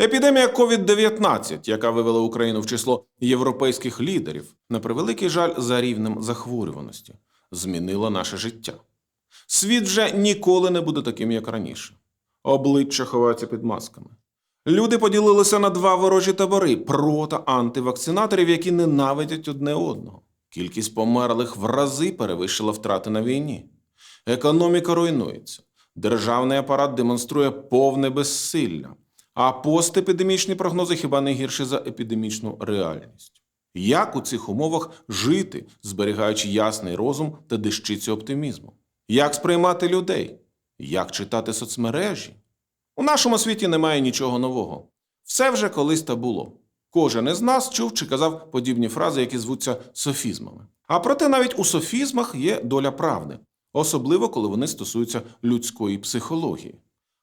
Епідемія COVID-19, яка вивела Україну в число європейських лідерів, на превеликий жаль за рівнем захворюваності, змінила наше життя. Світ вже ніколи не буде таким, як раніше. Обличчя ховаються під масками. Люди поділилися на два ворожі табори про та антивакцинаторів, які ненавидять одне одного. Кількість померлих в рази перевищила втрати на війні. Економіка руйнується. Державний апарат демонструє повне безсилля, а постепідемічні прогнози хіба не гірші за епідемічну реальність. Як у цих умовах жити, зберігаючи ясний розум та дещицю оптимізму? Як сприймати людей? Як читати соцмережі? У нашому світі немає нічого нового. Все вже колись та було. Кожен із нас чув чи казав подібні фрази, які звуться софізмами. А проте навіть у софізмах є доля правди, особливо коли вони стосуються людської психології.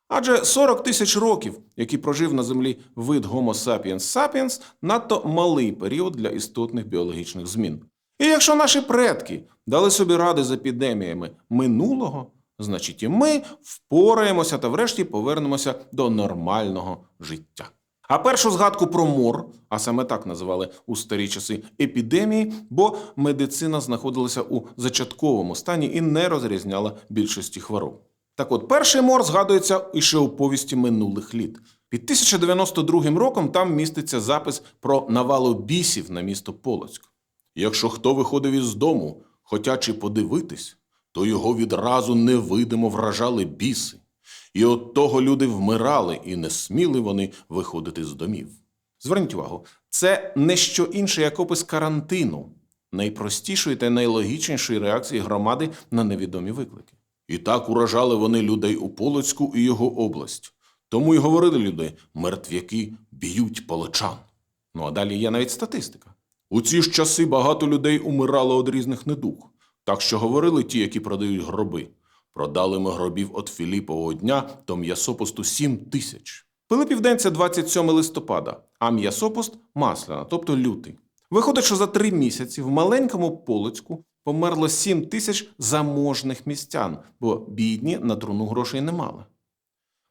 Адже 40 тисяч років, які прожив на землі вид Homo sapiens sapiens, надто малий період для істотних біологічних змін. І якщо наші предки дали собі ради з епідеміями минулого, значить і ми впораємося та врешті повернемося до нормального життя. А першу згадку про мор, а саме так називали у старі часи епідемії, бо медицина знаходилася у зачатковому стані і не розрізняла більшості хвороб. Так от, перший мор згадується іще у повісті минулих літ. Під 1092 роком там міститься запис про навалу бісів на місто Полоцьк. Якщо хто виходив із дому, хотячи подивитись, то його відразу невидимо вражали біси. І от того люди вмирали, і не сміли вони виходити з домів. Зверніть увагу, це не що інше, як опис карантину, найпростішої та найлогічнішої реакції громади на невідомі виклики. І так уражали вони людей у Полоцьку і його область. Тому й говорили люди: мертвяки б'ють полочан. Ну а далі є навіть статистика. У ці ж часи багато людей умирало від різних недуг. Так що говорили ті, які продають гроби. Продали ми гробів від Філіпового дня до м'ясопосту 7 тисяч. Це 27 листопада, а м'ясопост масляна, тобто лютий. Виходить, що за три місяці в маленькому Полоцьку померло 7 тисяч заможних містян, бо бідні на труну грошей не мали.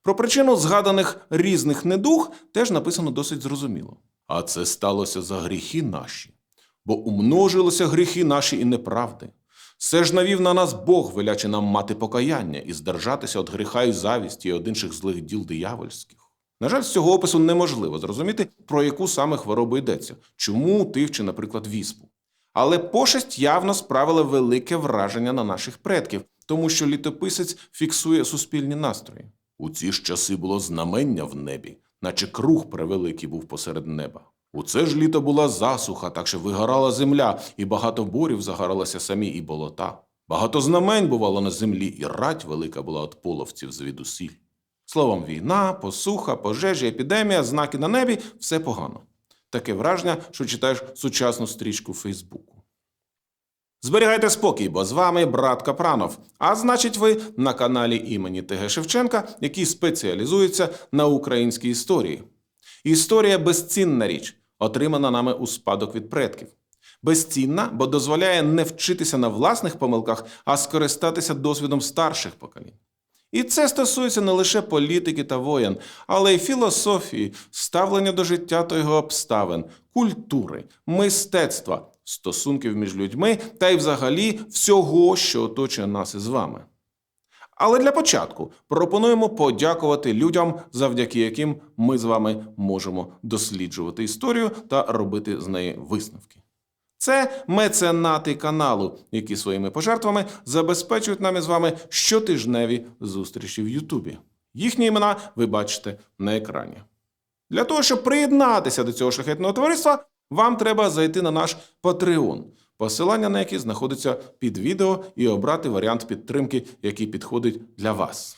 Про причину згаданих різних недуг теж написано досить зрозуміло. А це сталося за гріхи наші, бо умножилися гріхи наші і неправди. Все ж навів на нас Бог, велячи нам мати покаяння і здержатися від гріха і завісті і від інших злих діл диявольських. На жаль, з цього опису неможливо зрозуміти, про яку саме хворобу йдеться, чому тих чи, наприклад, віспу. Але пошесть явно справила велике враження на наших предків, тому що літописець фіксує суспільні настрої. У ці ж часи було знамення в небі, наче круг превеликий був посеред неба. У це ж літо була засуха, так що вигорала земля, і багато борів загоралися самі і болота. Багато знамень бувало на землі, і рать велика була від половців звідусіль. Словом, війна, посуха, пожежі, епідемія, знаки на небі все погано. Таке враження, що читаєш сучасну стрічку Фейсбуку. Зберігайте спокій, бо з вами брат Капранов. А значить, ви на каналі імені ТГ Шевченка, який спеціалізується на українській історії. Історія безцінна річ, отримана нами у спадок від предків. Безцінна, бо дозволяє не вчитися на власних помилках, а скористатися досвідом старших поколінь. І це стосується не лише політики та воєн, але й філософії, ставлення до життя та його обставин, культури, мистецтва, стосунків між людьми та й взагалі всього, що оточує нас із вами. Але для початку пропонуємо подякувати людям, завдяки яким ми з вами можемо досліджувати історію та робити з неї висновки. Це меценати каналу, які своїми пожертвами забезпечують нам із вами щотижневі зустрічі в Ютубі. Їхні імена ви бачите на екрані. Для того, щоб приєднатися до цього шляхетного товариства, вам треба зайти на наш Patreon, посилання на який знаходиться під відео, і обрати варіант підтримки, який підходить для вас.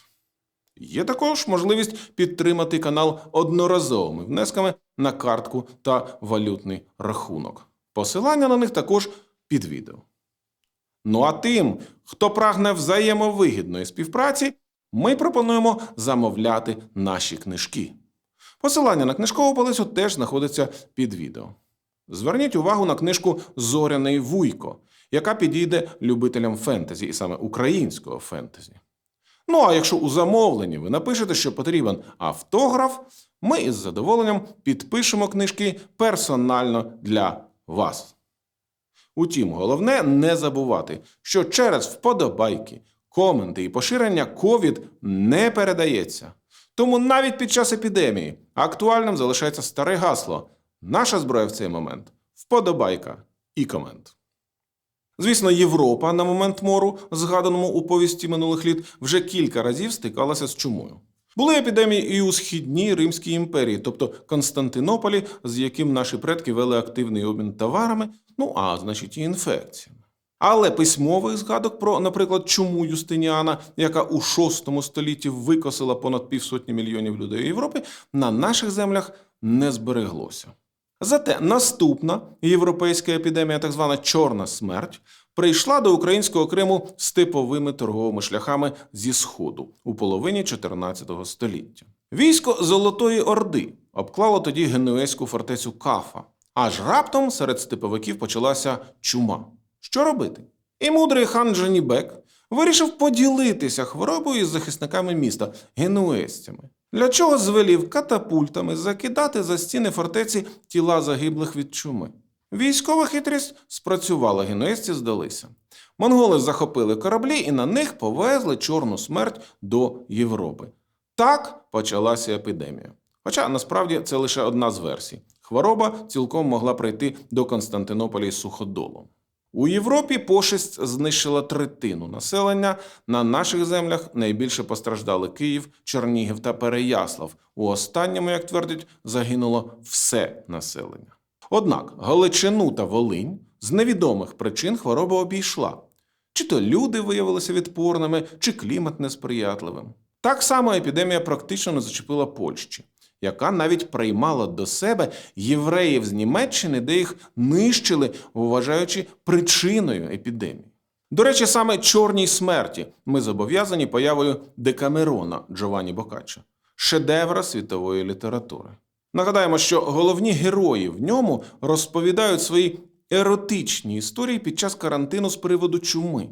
Є також можливість підтримати канал одноразовими внесками на картку та валютний рахунок. Посилання на них також під відео. Ну а тим, хто прагне взаємовигідної співпраці, ми пропонуємо замовляти наші книжки. Посилання на книжкову полицю теж знаходиться під відео. Зверніть увагу на книжку Зоряний Вуйко, яка підійде любителям фентезі, і саме українського фентезі. Ну а якщо у замовленні ви напишете, що потрібен автограф, Ми із задоволенням підпишемо книжки персонально для вас. Утім, головне не забувати, що через вподобайки, коменти і поширення ковід не передається. Тому навіть під час епідемії актуальним залишається старе гасло. Наша зброя в цей момент вподобайка і комент. Звісно, Європа на момент мору, згаданому у повісті минулих літ, вже кілька разів стикалася з чумою. Були епідемії і у східній Римській імперії, тобто Константинополі, з яким наші предки вели активний обмін товарами, ну а значить і інфекціями. Але письмових згадок про, наприклад, чуму Юстиніана, яка у VI столітті викосила понад півсотні мільйонів людей Європи, на наших землях не збереглося. Зате наступна європейська епідемія, так звана Чорна смерть, прийшла до українського Криму степовими торговими шляхами зі сходу у половині 14 століття. Військо Золотої Орди обклало тоді генуезьку фортецю Кафа. Аж раптом серед степовиків почалася чума. Що робити? І мудрий хан Джанібек вирішив поділитися хворобою із захисниками міста генуезцями. Для чого звелів катапультами закидати за стіни фортеці тіла загиблих від чуми. Військова хитрість спрацювала, генуезці здалися. Монголи захопили кораблі і на них повезли чорну смерть до Європи. Так почалася епідемія. Хоча насправді це лише одна з версій. Хвороба цілком могла прийти до Константинополя із суходолом. У Європі пошесть знищила третину населення. На наших землях найбільше постраждали Київ, Чернігів та Переяслав. У останньому, як твердять, загинуло все населення. Однак Галичину та Волинь з невідомих причин хвороба обійшла. Чи то люди виявилися відпорними, чи клімат несприятливим. Так само епідемія практично не зачепила Польщі, яка навіть приймала до себе євреїв з Німеччини, де їх нищили, вважаючи причиною епідемії. До речі, саме чорній смерті ми зобов'язані появою Декамерона Джованні Бокаччо, шедевра світової літератури. Нагадаємо, що головні герої в ньому розповідають свої еротичні історії під час карантину з приводу чуми,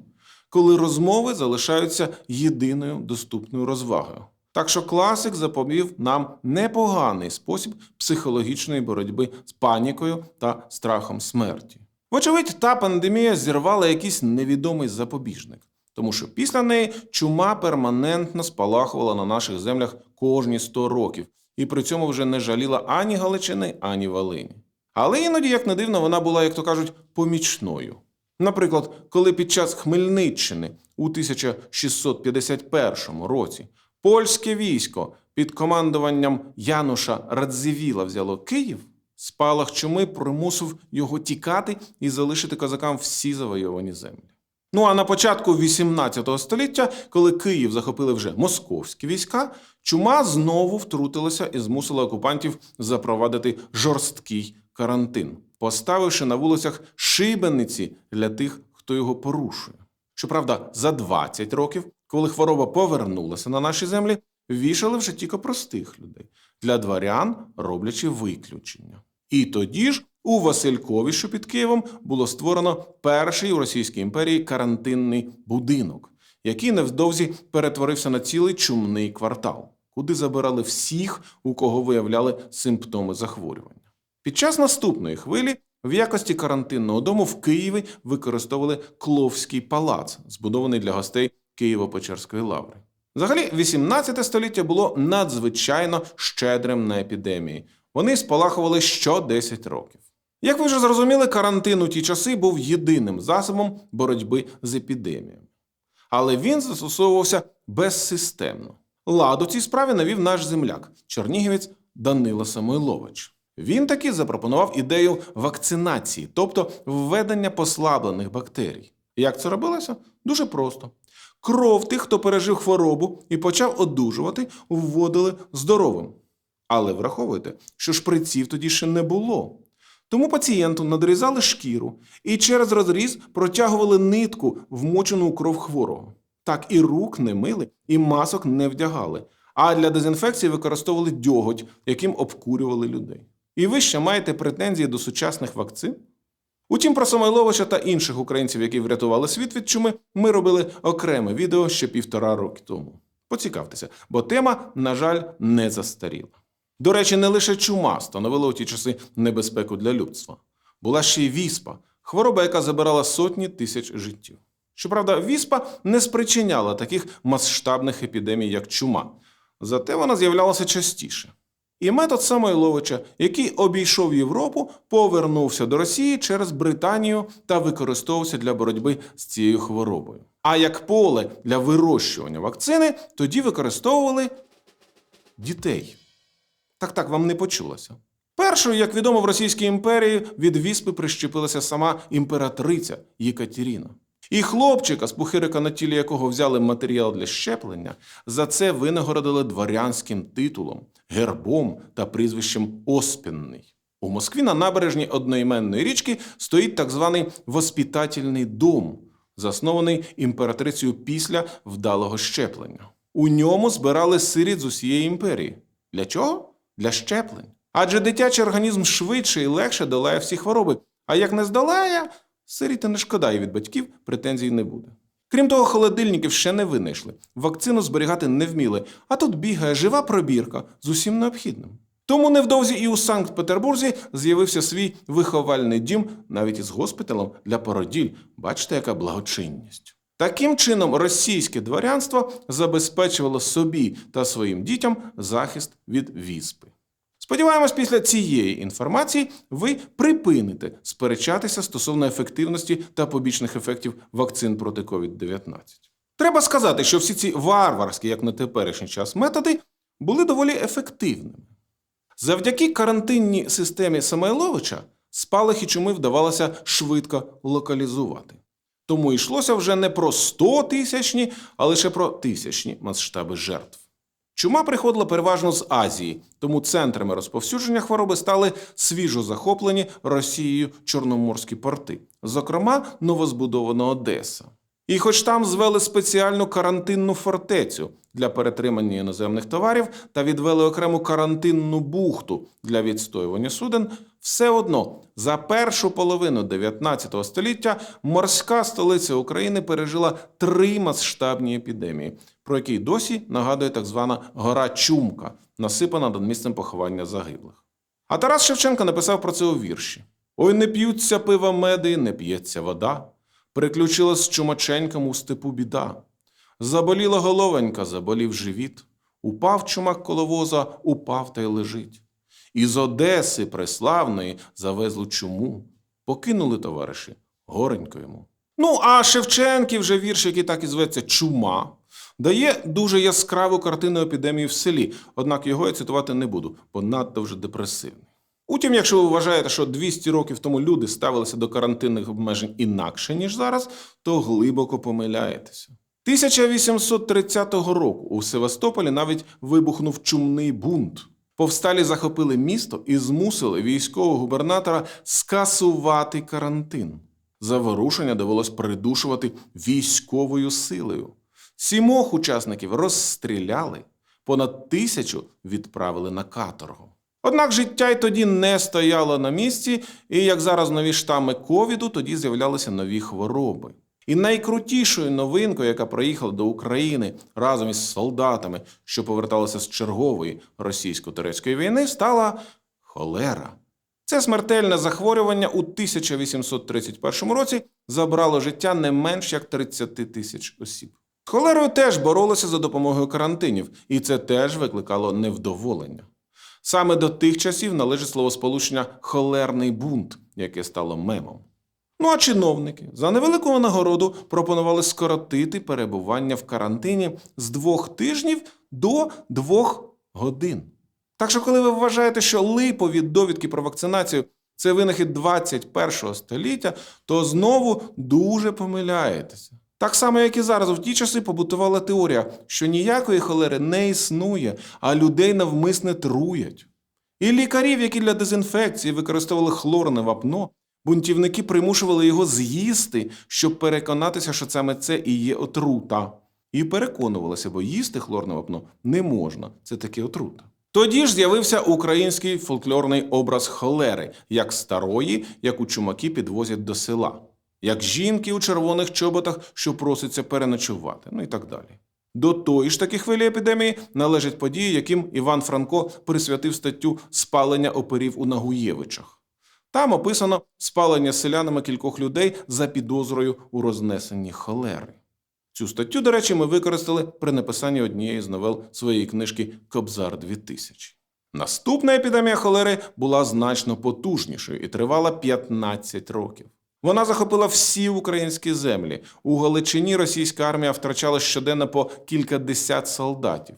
коли розмови залишаються єдиною доступною розвагою. Так що класик заповів нам непоганий спосіб психологічної боротьби з панікою та страхом смерті. Вочевидь, та пандемія зірвала якийсь невідомий запобіжник, тому що після неї чума перманентно спалахувала на наших землях кожні 100 років, і при цьому вже не жаліла ані Галичини, ані Волині. Але іноді, як не дивно, вона була, як то кажуть, помічною. Наприклад, коли під час Хмельниччини у 1651 році польське військо під командуванням Януша Радзивіла взяло Київ, спалах чуми примусив його тікати і залишити козакам всі завойовані землі. Ну а на початку 18 століття, коли Київ захопили вже московські війська, чума знову втрутилася і змусила окупантів запровадити жорсткий карантин, поставивши на вулицях шибениці для тих, хто його порушує. Щоправда, за 20 років, коли хвороба повернулася на наші землі, вішали вже тільки простих людей, для дворян роблячи виключення. І тоді ж у Василькові, що під Києвом, було створено перший у Російській імперії карантинний будинок, який невдовзі перетворився на цілий чумний квартал, куди забирали всіх, у кого виявляли симптоми захворювання. Під час наступної хвилі в якості карантинного дому в Києві використовували Кловський палац, збудований для гостей Києво-Печерської лаври. Взагалі, 18 століття було надзвичайно щедрим на епідемії. Вони спалахували що 10 років. Як ви вже зрозуміли, карантин у ті часи був єдиним засобом боротьби з епідеміями. Але він застосовувався безсистемно. Ладу цій справі навів наш земляк, чернігівець Данило Самойлович. Він таки запропонував ідею вакцинації, тобто введення послаблених бактерій. Як це робилося? Дуже просто. Кров тих, хто пережив хворобу і почав одужувати, вводили здоровим. Але враховуйте, що шприців тоді ще не було. Тому пацієнту надрізали шкіру і через розріз протягували нитку, вмочену у кров хворого. Так і рук не мили, і масок не вдягали. А для дезінфекції використовували дьоготь, яким обкурювали людей. І ви ще маєте претензії до сучасних вакцин? Утім, про Самойловича та інших українців, які врятували світ від чуми, ми робили окреме відео ще півтора роки тому. Поцікавтеся, бо тема, на жаль, не застаріла. До речі, не лише чума становила у ті часи небезпеку для людства. Була ще й віспа, хвороба, яка забирала сотні тисяч життів. Щоправда, віспа не спричиняла таких масштабних епідемій, як чума, зате вона з'являлася частіше. І метод Самойловича, який обійшов Європу, повернувся до Росії через Британію та використовувався для боротьби з цією хворобою. А як поле для вирощування вакцини, тоді використовували дітей. Так так вам не почулося. Першою, як відомо, в Російській імперії від віспи прищепилася сама імператриця Єкатеріна. І хлопчика, з пухирика на тілі якого взяли матеріал для щеплення, за це винагородили дворянським титулом, гербом та прізвищем Оспінний. У Москві на набережні одноіменної річки стоїть так званий воспітательний дом, заснований імператрицею після вдалого щеплення. У ньому збирали сиріт з усієї імперії. Для чого? Для щеплень. Адже дитячий організм швидше і легше долає всі хвороби. А як не здолає, сиріти не шкода і від батьків претензій не буде. Крім того, холодильників ще не винайшли, вакцину зберігати не вміли, а тут бігає жива пробірка з усім необхідним. Тому невдовзі і у Санкт-Петербурзі з'явився свій виховальний дім навіть із госпіталем для породіль. Бачите, яка благочинність. Таким чином, російське дворянство забезпечувало собі та своїм дітям захист від віспи. Сподіваємось, після цієї інформації ви припините сперечатися стосовно ефективності та побічних ефектів вакцин проти COVID-19. Треба сказати, що всі ці варварські, як на теперішній час, методи були доволі ефективними. Завдяки карантинній системі Самойловича спалахи чуми вдавалося швидко локалізувати. Тому йшлося вже не про 100 тисячні, а лише про тисячні масштаби жертв. Чума приходила переважно з Азії, тому центрами розповсюдження хвороби стали свіжо захоплені Росією Чорноморські порти, зокрема новозбудована Одеса. І хоч там звели спеціальну карантинну фортецю для перетримання іноземних товарів та відвели окрему карантинну бухту для відстоювання суден, все одно за першу половину 19 століття морська столиця України пережила три масштабні епідемії, про які досі нагадує так звана гора Чумка, насипана над місцем поховання загиблих. А Тарас Шевченко написав про це у вірші: Ой, не п'ються пива меди, не п'ється вода. Приключилась з чумаченьком у степу біда. Заболіла головенька, заболів живіт. Упав чумак коло воза, упав та й лежить. Із Одеси преславної завезли чуму. Покинули товариші, горенько йому. Ну, а Шевченків вже вірш, який так і зветься Чума, дає дуже яскраву картину епідемії в селі, однак його я цитувати не буду, бо надто вже депресивний. Утім, якщо ви вважаєте, що 200 років тому люди ставилися до карантинних обмежень інакше, ніж зараз, то глибоко помиляєтеся. 1830 року у Севастополі навіть вибухнув чумний бунт. Повсталі захопили місто і змусили військового губернатора скасувати карантин. Заворушення довелось придушувати військовою силою. Сімох учасників розстріляли, понад тисячу відправили на каторгу. Однак життя й тоді не стояло на місці, і як зараз нові штами ковіду, тоді з'являлися нові хвороби. І найкрутішою новинкою, яка приїхала до України разом із солдатами, що поверталися з чергової російсько-турецької війни, стала холера. Це смертельне захворювання у 1831 році забрало життя не менш як 30 тисяч осіб. Холерою теж боролися за допомогою карантинів, і це теж викликало невдоволення. Саме до тих часів належить словосполучення холерний бунт, яке стало мемом. Ну а чиновники за невелику нагороду пропонували скоротити перебування в карантині з двох тижнів до двох годин. Так що, коли ви вважаєте, що липові довідки про вакцинацію це винахід 21 століття, то знову дуже помиляєтеся. Так само, як і зараз, в ті часи побутувала теорія, що ніякої холери не існує, а людей навмисне труять. І лікарів, які для дезінфекції використовували хлорне вапно, бунтівники примушували його з'їсти, щоб переконатися, що саме це і є отрута. І переконувалися, бо їсти хлорне вапно не можна, це таки отрута. Тоді ж з'явився український фольклорний образ холери, як старої, яку чумаки підвозять до села, як жінки у червоних чоботах, що проситься переночувати, ну і так далі. До тої ж таки хвилі епідемії належать події, яким Іван Франко присвятив статтю спалення оперів у Нагуєвичах. Там описано спалення селянами кількох людей за підозрою у рознесенні холери. Цю статтю, до речі, ми використали при написанні однієї з новел своєї книжки Кобзар 2000. Наступна епідемія холери була значно потужнішою і тривала 15 років. Вона захопила всі українські землі. У Галичині російська армія втрачала щоденно по кількадесят солдатів.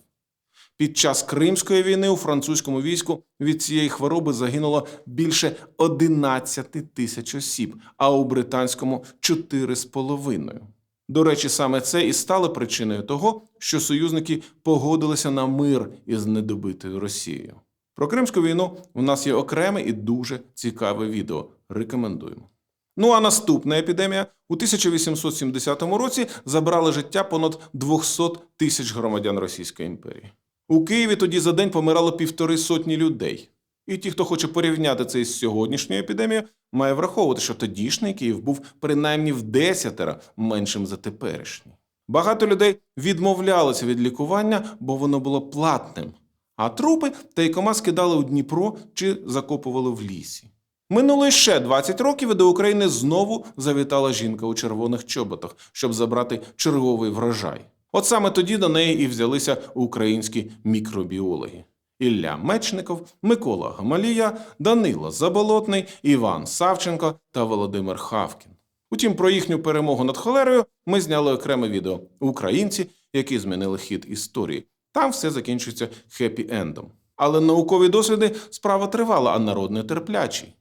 Під час Кримської війни у французькому війську від цієї хвороби загинуло більше 11 тисяч осіб, а у британському 4,5. До речі, саме це і стало причиною того, що союзники погодилися на мир із недобитою Росією. Про Кримську війну у нас є окреме і дуже цікаве відео. Рекомендуємо. Ну а наступна епідемія у 1870 році забрала життя понад 200 тисяч громадян Російської імперії. У Києві тоді за день помирало півтори сотні людей. І ті, хто хоче порівняти це із сьогоднішньою епідемією, має враховувати, що тодішній Київ був принаймні в десятеро меншим за теперішній. Багато людей відмовлялися від лікування, бо воно було платним, а трупи тайкома скидали у Дніпро чи закопували в лісі. Минуло ще 20 років, і до України знову завітала жінка у червоних чоботах, щоб забрати черговий врожай. От саме тоді до неї і взялися українські мікробіологи. Ілля Мечников, Микола Гамалія, Данило Заболотний, Іван Савченко та Володимир Хавкін. Утім, про їхню перемогу над холерою ми зняли окреме відео Українці, які змінили хід історії. Там все закінчується хеппі-ендом. Але наукові досліди справа тривала, а народ не терплячий.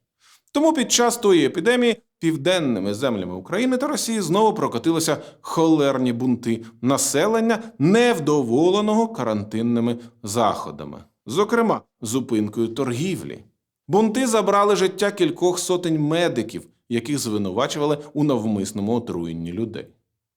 Тому під час тої епідемії південними землями України та Росії знову прокотилися холерні бунти населення, невдоволеного карантинними заходами, зокрема зупинкою торгівлі. Бунти забрали життя кількох сотень медиків, яких звинувачували у навмисному отруєнні людей.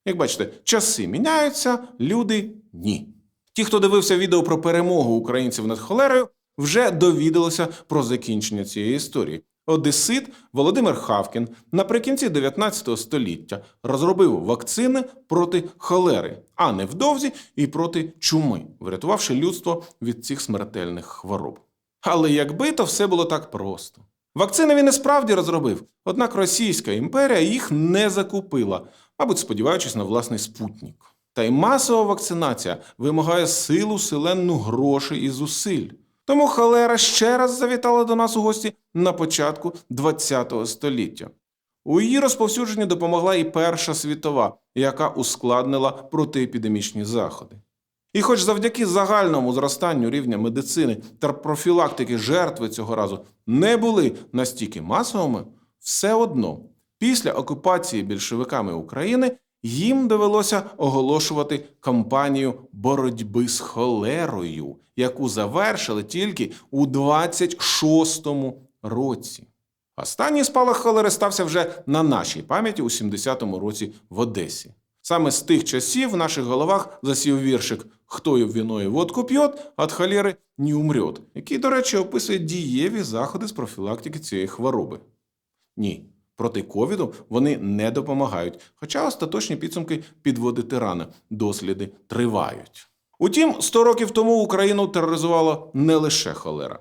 Як бачите, часи міняються, люди ні. Ті, хто дивився відео про перемогу українців над холерою, вже довідалися про закінчення цієї історії. Одесит Володимир Хавкін наприкінці 19 століття розробив вакцини проти холери, а невдовзі і проти чуми, врятувавши людство від цих смертельних хвороб. Але якби то все було так просто. Вакцини він і справді розробив, однак Російська імперія їх не закупила, мабуть, сподіваючись на власний спутник. Та й масова вакцинація вимагає силу селенну грошей і зусиль. Тому холера ще раз завітала до нас у гості на початку ХХ століття. У її розповсюдженні допомогла і Перша світова, яка ускладнила протиепідемічні заходи. І хоч завдяки загальному зростанню рівня медицини та профілактики жертви цього разу не були настільки масовими, все одно після окупації більшовиками України їм довелося оголошувати кампанію боротьби з холерою, яку завершили тільки у 26-му році. Останній спалах холери стався вже на нашій пам'яті у 70-му році в Одесі. Саме з тих часів в наших головах засів віршик «Хто і віною водку п'єт, від холери не умрет», який, до речі, описує дієві заходи з профілактики цієї хвороби. Ні, проти ковіду вони не допомагають, хоча остаточні підсумки підводити рано, досліди тривають. Утім, 100 років тому Україну тероризувала не лише холера.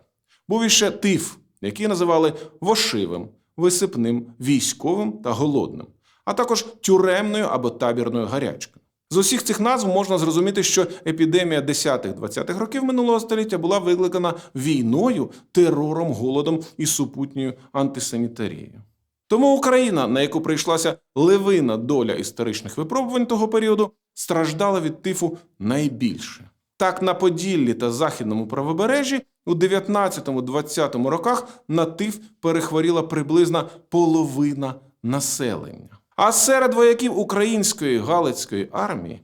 Був іще тиф, який називали вошивим, висипним, військовим та голодним, а також тюремною або табірною гарячкою. З усіх цих назв можна зрозуміти, що епідемія 10-20-х років минулого століття була викликана війною, терором, голодом і супутньою антисанітарією. Тому Україна, на яку прийшлася левина доля історичних випробувань того періоду, страждала від тифу найбільше. Так, на Поділлі та Західному правобережжі у 19-20 роках на тиф перехворіла приблизно половина населення. А серед вояків української Галицької армії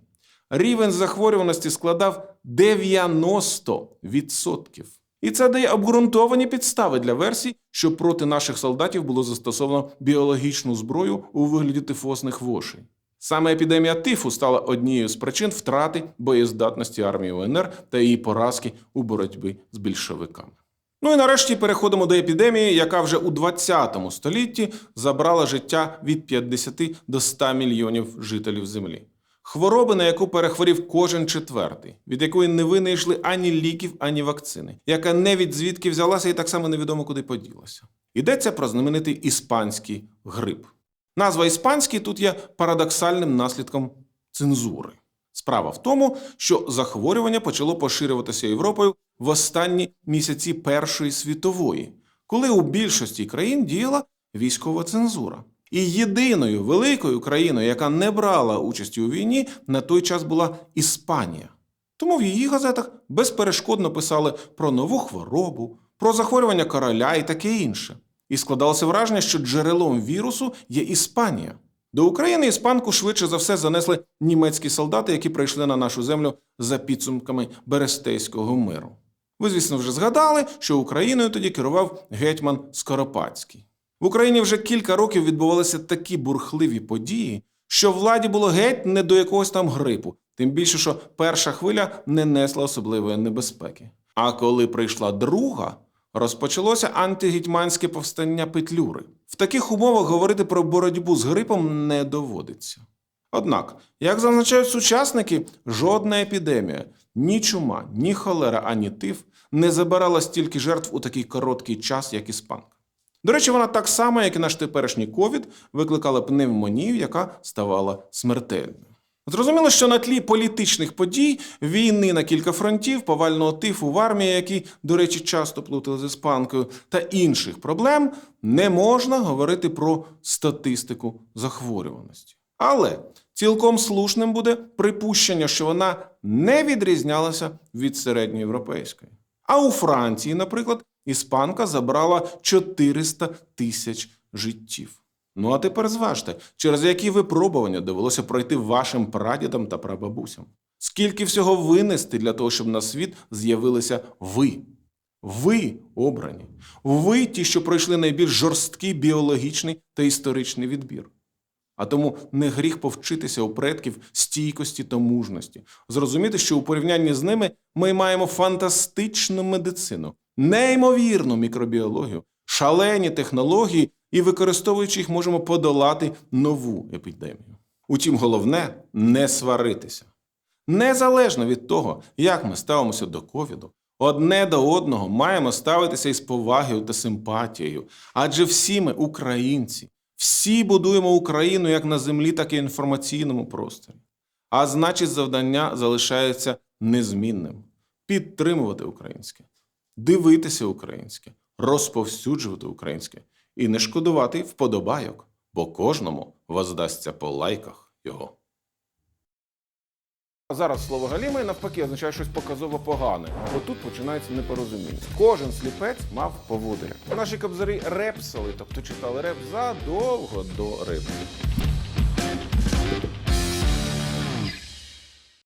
рівень захворюваності складав 90%. І це дає обґрунтовані підстави для версій, що проти наших солдатів було застосовано біологічну зброю у вигляді тифосних вошей. Саме епідемія тифу стала однією з причин втрати боєздатності армії УНР та її поразки у боротьбі з більшовиками. Ну і нарешті переходимо до епідемії, яка вже у 20 столітті забрала життя від 50 до 100 мільйонів жителів землі. Хвороби, на яку перехворів кожен четвертий, від якої не винайшли ані ліків, ані вакцини, яка не від звідки взялася і так само невідомо куди поділася. Йдеться про знаменитий іспанський грип. Назва іспанський тут є парадоксальним наслідком цензури. Справа в тому, що захворювання почало поширюватися Європою в останні місяці Першої світової, коли у більшості країн діяла військова цензура. І єдиною великою країною, яка не брала участі у війні, на той час була Іспанія. Тому в її газетах безперешкодно писали про нову хворобу, про захворювання короля і таке інше. І складалося враження, що джерелом вірусу є Іспанія. До України іспанку швидше за все занесли німецькі солдати, які прийшли на нашу землю за підсумками Берестейського миру. Ви, звісно, вже згадали, що Україною тоді керував гетьман Скоропадський. В Україні вже кілька років відбувалися такі бурхливі події, що владі було геть не до якогось там грипу, тим більше, що перша хвиля не несла особливої небезпеки. А коли прийшла друга, розпочалося антигетьманське повстання Петлюри. В таких умовах говорити про боротьбу з грипом не доводиться. Однак, як зазначають сучасники, жодна епідемія, ні чума, ні холера, ані тиф не забирала стільки жертв у такий короткий час, як іспанка. До речі, вона так само, як і наш теперішній ковід, викликала пневмонію, яка ставала смертельною. Зрозуміло, що на тлі політичних подій, війни на кілька фронтів, повального тифу в армії, який, до речі, часто плутали з іспанкою, та інших проблем, не можна говорити про статистику захворюваності. Але цілком слушним буде припущення, що вона не відрізнялася від середньоєвропейської. А у Франції, наприклад, іспанка забрала 400 тисяч життів. Ну а тепер зважте, через які випробування довелося пройти вашим прадідам та прабабусям. Скільки всього винести для того, щоб на світ з'явилися ви? Ви обрані. Ви ті, що пройшли найбільш жорсткий біологічний та історичний відбір. А тому не гріх повчитися у предків стійкості та мужності, зрозуміти, що у порівнянні з ними ми маємо фантастичну медицину, неймовірну мікробіологію, шалені технології і, використовуючи їх, можемо подолати нову епідемію. Утім, головне не сваритися. Незалежно від того, як ми ставимося до ковіду, одне до одного маємо ставитися із повагою та симпатією, адже всі ми українці, всі будуємо Україну як на землі, так і інформаційному просторі. А значить, завдання залишається незмінним: підтримувати українське, дивитися українське, розповсюджувати українське і не шкодувати вподобайок, бо кожному воздасться по лайках його. А зараз слово галіме навпаки означає щось показово погане. Бо тут починається непорозуміння. Кожен сліпець мав поводиря. Наші кобзарі репсали, тобто читали реп задовго до рибки.